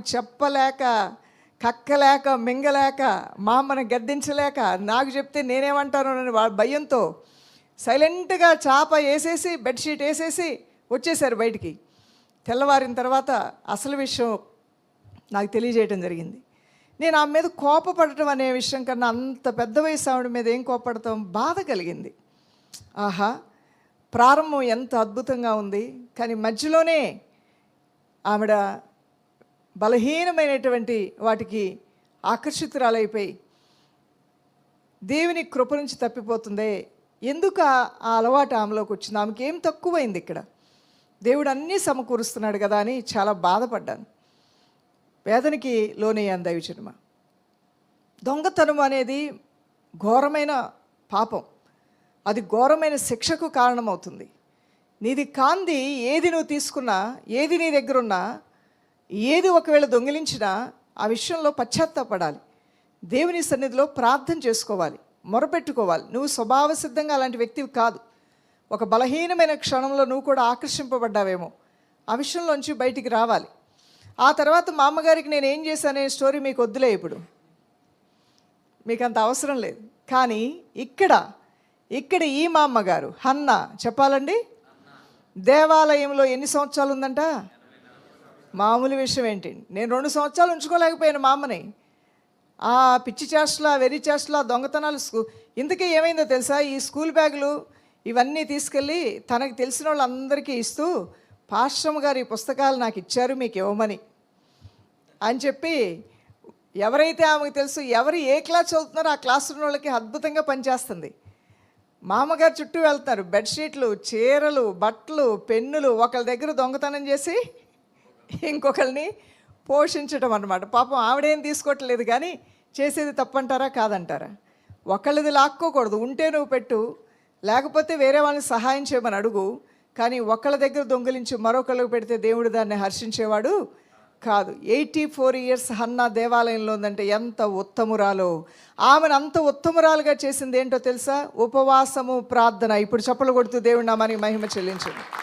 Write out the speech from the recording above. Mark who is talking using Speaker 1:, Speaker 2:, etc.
Speaker 1: చెప్పలేక కక్కలేక మింగలేక మా అమ్మని గద్దించలేక నాకు చెప్తే నేనేమంటాను అని వాళ్ళ భయంతో సైలెంట్గా చాప వేసేసి బెడ్షీట్ వేసేసి వచ్చేసారు బయటికి. తెల్లవారిన తర్వాత అసలు విషయం నాకు తెలియజేయటం జరిగింది. నేను ఆమె మీద కోపపడటం అనే విషయం కన్నా అంత పెద్ద వయసు ఆవిడ మీద ఏం కోపడతాం బాధ కలిగింది. ఆహా ప్రారంభం ఎంత అద్భుతంగా ఉంది. కానీ మధ్యలోనే ఆవిడ బలహీనమైనటువంటి వాటికి ఆకర్షితురాలైపోయి దేవుని కృప నుంచి తప్పిపోతుందే. ఎందుకు ఆ అలవాటు ఆమెలోకి వచ్చింది? ఆమెకి ఏం తక్కువైంది ఇక్కడ? దేవుడు అన్నీ సమకూరుస్తున్నాడు కదా అని చాలా బాధపడ్డాను. వేదనకి లోనయ్యాను దైవచనమ దొంగతనం అనేది ఘోరమైన పాపం. అది ఘోరమైన శిక్షకు కారణమవుతుంది. నీది కాంది ఏది నువ్వు తీసుకున్నా ఏది నీ దగ్గర ఉన్నా ఏది ఒకవేళ దొంగిలించినా ఆ విషయంలో పశ్చాత్తాపడాలి. దేవుని సన్నిధిలో ప్రార్థన చేసుకోవాలి. మొరపెట్టుకోవాలి. నువ్వు స్వభావ సిద్ధంగా అలాంటి వ్యక్తివి కాదు. ఒక బలహీనమైన క్షణంలో నువ్వు కూడా ఆకర్షింపబడ్డావేమో. ఆ విషయంలోంచి బయటికి రావాలి. ఆ తర్వాత మా అమ్మగారికి నేను ఏం చేశానే స్టోరీ మీకు వద్దులే ఇప్పుడు. మీకు అంత అవసరం లేదు. కానీ ఇక్కడ ఇక్కడ ఈ మా అమ్మగారు హన్న చెప్పాలండి? దేవాలయంలో ఎన్ని సంవత్సరాలు ఉందంట? మామూలు విషయం ఏంటి? నేను రెండు సంవత్సరాలు ఉంచుకోలేకపోయాను మా అమ్మని. ఆ పిచ్చి చేష్టల వెర్రి చేష్టల దొంగతనాలు స్కూ ఇంతకీ ఏమైందో తెలుసా? ఈ స్కూల్ బ్యాగులు ఇవన్నీ తీసుకెళ్ళి తనకు తెలిసిన వాళ్ళందరికీ ఇస్తూ పాశ్రమ గారు ఈ పుస్తకాలు నాకు ఇచ్చారు మీకు ఇవ్వమని. అని చెప్పి ఎవరైతే ఆమెకు తెలుసు ఎవరు ఏ క్లాస్ చదువుతున్నారో ఆ క్లాస్ ఉన్న వాళ్ళకి అద్భుతంగా పనిచేస్తుంది. మామగారు చుట్టూ వెళ్తున్నారు. బెడ్షీట్లు చీరలు బట్టలు పెన్నులు ఒకళ్ళ దగ్గర దొంగతనం చేసి ఇంకొకరిని పోషించడం అన్నమాట. పాపం ఆవిడేం తీసుకోవట్లేదు కానీ చేసేది తప్పంటారా కాదంటారా? ఒకళ్ళది లాక్కోకూడదు. ఉంటే నువ్వు పెట్టు. లేకపోతే వేరే వాళ్ళని సహాయం చేయమని అడుగు. కానీ ఒకళ్ళ దగ్గర దొంగిలించి మరొకళ్ళకు పెడితే దేవుడు దాన్ని హర్షించేవాడు కాదు. ఎయిటీ ఫోర్ ఇయర్స్ హన్నా దేవాలయంలో ఉందంటే ఎంత ఉత్తమురాలో. ఆమెను అంత ఉత్తమురాలుగా చేసింది ఏంటో తెలుసా? ఉపవాసము ప్రార్థన. ఇప్పుడు చప్పలు కొడుతూ దేవుడు నామానికి మహిమ చెల్లించండి.